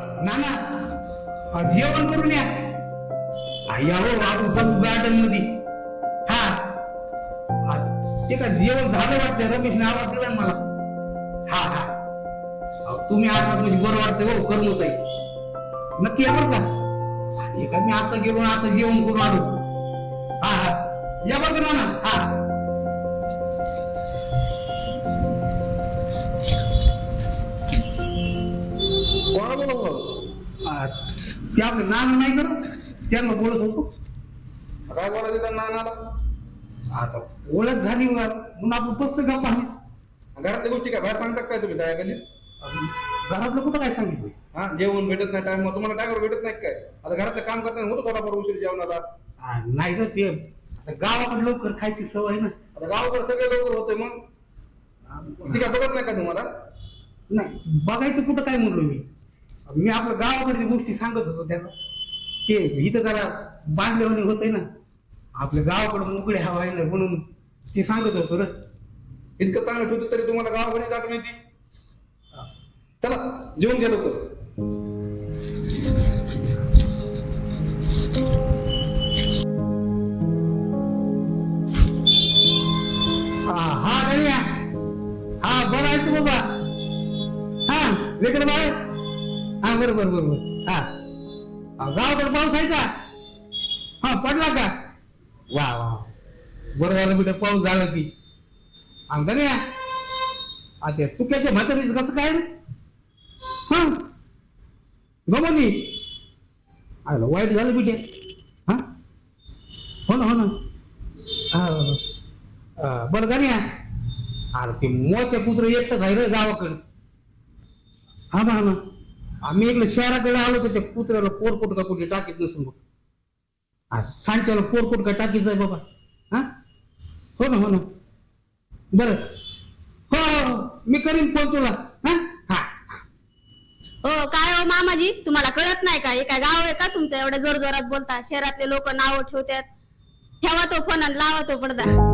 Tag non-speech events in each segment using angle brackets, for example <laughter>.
नाना अ, जेवण करून या. आ, आज उपास गार्डनमध्ये हा. ते का जेवण झालं वाटतं रमेश आवाज दिला मला. हा हा. तुम्ही आता तुझी बरं वाटतं हो करून होत नक्की या बरं का? मी आता गेलो आता जेवण करून आलो. हा हा. या बरं का नाना? हा. बोलवलं आ, ते आपलं नाना नाही करत त्यांना बोलत होतो. काय बोलायचं त्या नानाला? आता ओळख झाली. म्हणून आपण पुस्तक गप्पा आहे. घरातल्या गोष्टी काय? बाहेर सांगतात काय तुम्ही? दयाखाली घरातलं कुठं काय सांगितलं? हा जेवण भेटत नाही टाइम तुम्हाला टाइमवर भेटत नाही काय? आता घरातलं काम करताना होतं थोडाफार उशीर जेवणाला? नाही तर ते. आता गावाकडे लवकर खायची सवय ना. आता गावाकडे सगळे लवकर होते मग? आ, ती काय बघत नाही का तुम्हाला? नाही बघायचं कुठं काय म्हणलो मी? मी आपल्या गावाकडची गोष्टी सांगत होतो त्यांना ते इथं जरा बांधल्यावानी होतंय ना. आपल्या गावाकडे मोकळे हवा आहे ना म्हणून ती सांगत होतो ना. इतकं चांगलं ठेवतो तरी तुम्हाला गावाकडे आठवण येते चला जेवण घ्या हा बरोबर बरोबर हा. हा, गावाकडे पाऊस आहे का? हा पडला का? वा वा बरं झालं बेटा पाऊस झाला की. हा गण्या हा ते तुक्याच्या म्हातारीचं कसं काय रे? हा? गमनी आलं वाईट झालं बेटे. हा? हो ना हो ना. हा बरं का नाही अरे ते मोठे कुत्र एकटंच आहे रे गावाकडे. हा ना हा. ना आम्ही इकडे शहराकडे आलो तर त्या कुत्र्याला पोरकोट का कुठे टाकीत नसून बघ. सांच्याला पोरकोट का टाकीत आहे बाबा. हा? हो ना हो ना. बर. हो हो, हो. मी करीन फोन तुला. हा? हा. हो काय हो मामाजी? तुम्हाला कळत नाही का? हे काय गाव आहे का तुमचं? एवढ्या जोरजोरात बोलता. शहरातले लोक नाव ठेवतात. ठेवा तो फोन आणि लावा तो पडदा.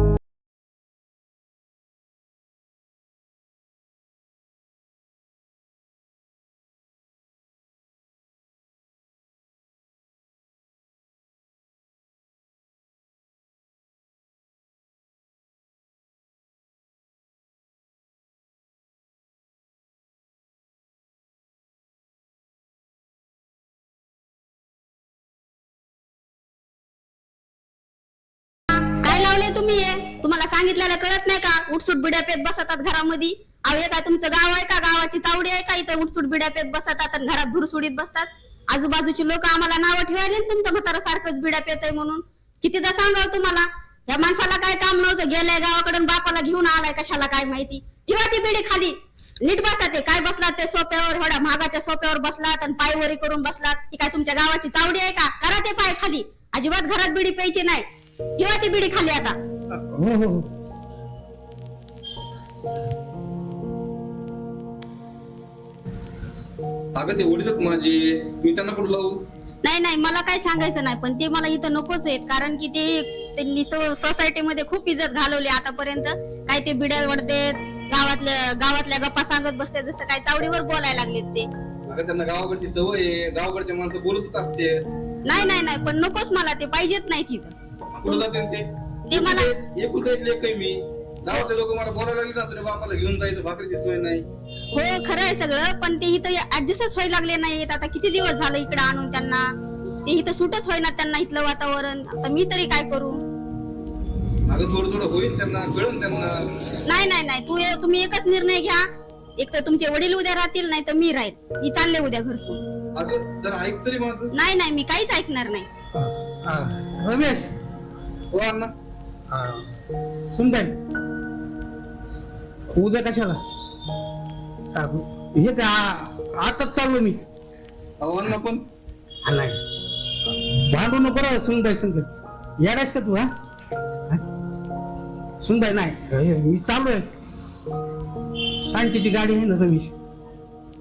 तुम्ही हे तुम्हाला सांगितलेलं कळत नाही का? उठसूट बिड्या पेत बसतात घरामध्ये. अहो हे काय तुमचं गाव आहे का? गावाची तावडी आहे का इथं? उठसूट बिड्या पेत बसतात आणि घरात धुरसुडीत बसतात. आजूबाजूची लोक आम्हाला नावं ठेवायले तुमचं म्हातारा सारखंच बिड्या पेत आहे म्हणून. कितीदा सांगावं तुम्हाला? या माणसाला काय काम नव्हतं? गेलाय गावाकडून बापाला घेऊन आलाय कशाला काय माहिती? ठेवा ती बिडी खाली. नीट बसतात ते. काय बसलात? ते सोप्यावर एवढ्या महागाच्या सोप्यावर बसलात आणि पायवरी करून बसलात. की काय तुमच्या गावाची तावडी आहे का? करा ते पाय खाली. अजिबात घरात बिडी प्यायची नाही. ठेवा ती बिडी खाली आता. हो हो हो अगं ते वडीलच माझे. मी त्यांना कुठं लावू. नाही नाही मला काय सांगायचं नाही पण ते मला इथं नकोच आहेत कारण की ते त्यांनी सोसायटी मध्ये खूप इज्जत घालवली आतापर्यंत. काय ते बिड्या वडते गावातल्या गावातल्या गप्पा सांगत बसते जसं काय तावडीवर बोलायला लागलेत ते. अगं त्यांना गावाकडची सवय आहे. गावाकडचे माणसं बोलतच असते नाही नाही नाही पण नकोच मला ते पाहिजेत नाही तिथं. कुठं जाते ते? ते मला एकुलता एक लेख आहे मी? गावातले लोक मला बोलायला लागले ना तुझ्या बापाला घेऊन जायचं भाकरीची सोय नाही. हो खरं आहे सगळं पण ते इथं ऍडजस्टच व्हायला लागले नाहीत. आता किती दिवस झालं इकडे आणून त्यांना? ते इथं सुटच होईना त्यांना इथलं वातावरण. आता मी तरी काय करू? अगं थोडं थोडं होईल त्यांना कळून त्यांना. नाही नाही नाही. तू तुम्ही एकच निर्णय घ्या. एक तर तुमचे वडील उद्या राहतील नाही तर मी राहील. मी चालले उद्या घर सोडून. अगं जरा ऐक तरी माझं. नाही नाही. मी काहीच ऐकणार नाही. हा, रमेश. हो अण्णा. सुनताई उद्या कशाला? हा, हे का आताच चाललो मी. अहो पण. हा, नाही. भांडू नको रे सुनबाई संगत येडायस का तू हा? हा? सुनबाई नाही. हे, मी चालू आहे सांचीची गाडी आहे ना रमेश?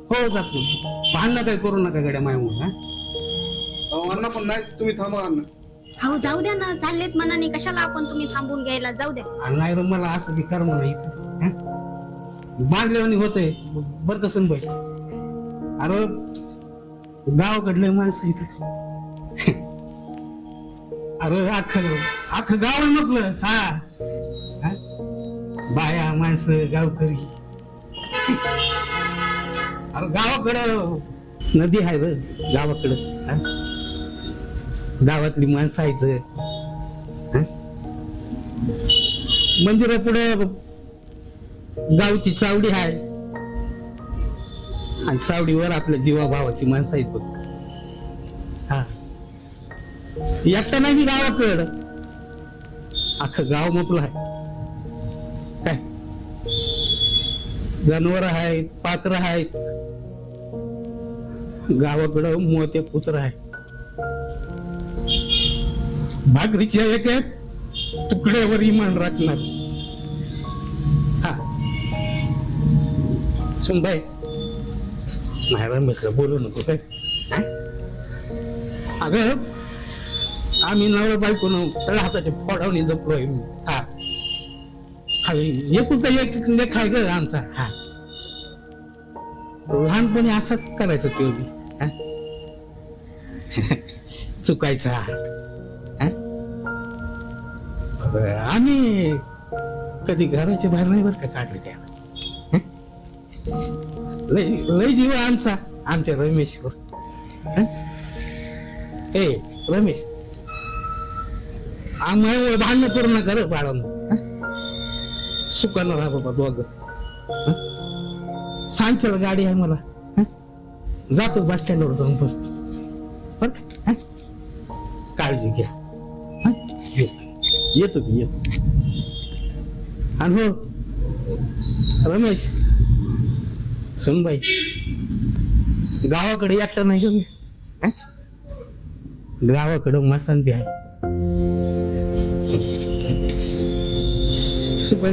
हो जातो. भांडणं काही करू नका गाड्या मायामुळे हा? अहो अण्णा पण नाही तुम्ही थांबा अण्णा हो जाऊ द्या ना चाललेत मनाने. कशाला आपण तुम्ही थांबून घ्यायला? जाऊ द्या. आणि नाही रे मला असं बी कर्म नाही इथं. हा? बांधल्यावानी होतंय. बर का सुनबाई? अरे गावाकडले माणसं इथं. अरे अख्खं अख्खं गाव म्हटलं हा. हा? बाया माणसं गावकरी. अरे गावाकडं नदी आहे ग गावाकडं. हा? गावातली माणसं आहेत. हा? मंदिरा पुढे गावची चावडी आहे आणि चावडीवर आपल्या जीवा भावाची माणसं आहेत बघ. हा. एकटा नाही मी गावाकड. अख्खं गाव मोकलं आहे काय? जनावर आहेत पात्र आहेत. गावाकडं मोते पुत्र आहे भाकरीच्या एक तुकड्यावर इमान राखणार. हा. सुनबाई. नाही मित्र बोलू नको काय? हा? अगं आम्ही नवरा बायको हाताच्या फोडावणी जपलोय. मी हा एकुलता एक लेख आहे ग आमचा. हा. लहानपणी असाच करायचं तो. हा? <laughs> चुकायचा. आम्ही कधी घराच्या बाहेर नाही बरं का काढले त्या. लय लय जीव आमचा आमच्या रमेशवर. ए रमेश आम्हाला भांडण करू नका रे बाळांनो. सुकानं राहा बाबा दोघ. सांगतेला गाडी आहे मला. जातो बस स्टँडवर जाऊन बसतो. बर काळजी घ्या. येतो की येतो. आणि हो रमेश सुनबाई गावाकडे यातलं नाही हो मी. गावाकडं मसान बी आहे सुपाय